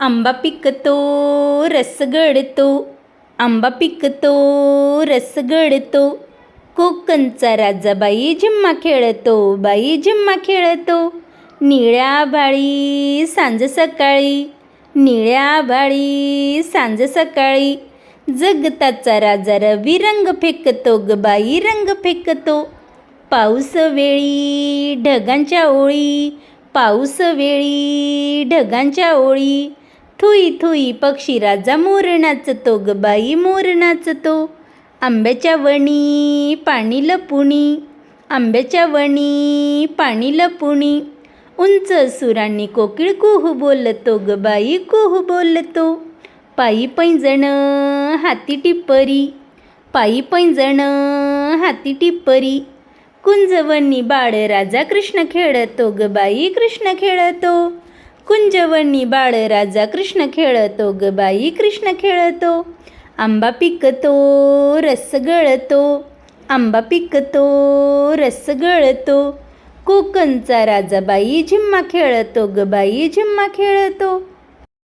आंबा पिकतो रस गळतो आंबा पिकतो रस गळतो कोकणचा राजा बाई झिम्मा खेळतो बाई झिम्मा खेळतो निळ्या बाळी सांज सकाळी निळ्या बाळी सांज सकाळी जगताचा राजा रवी रंग फेकतो ग बाई रंग फेकतो पाऊस वेळी ढगांच्या ओळी पाऊस वेळी ढगांच्या ओळी थुई थुई पक्षी राजा मोर नाचतो ग बाई मोर नाचतो आंब्याच्या वणी पाणी लपुणी. आंब्याच्या वणी पाणी लपुणी. उंच सुरांनी कोकिळ कुहू बोलतो ग बाई कुहू बोलतो. पायी पैंजण हाती टिप्परी पायी पैंजण हाती टिप्परी कुंजवणी बाळ राजा कृष्ण खेळतो ग बाई कृष्ण खेळतो. कुंजवणी बाळ राजा कृष्ण खेळतो ग बाई कृष्ण खेळतो. आंबा पिकतो रस गळतो. आंबा पिकतो रस गळतो. कोकणचा राजा बाई झिम्मा खेळतो ग बाई झिम्मा खेळतो.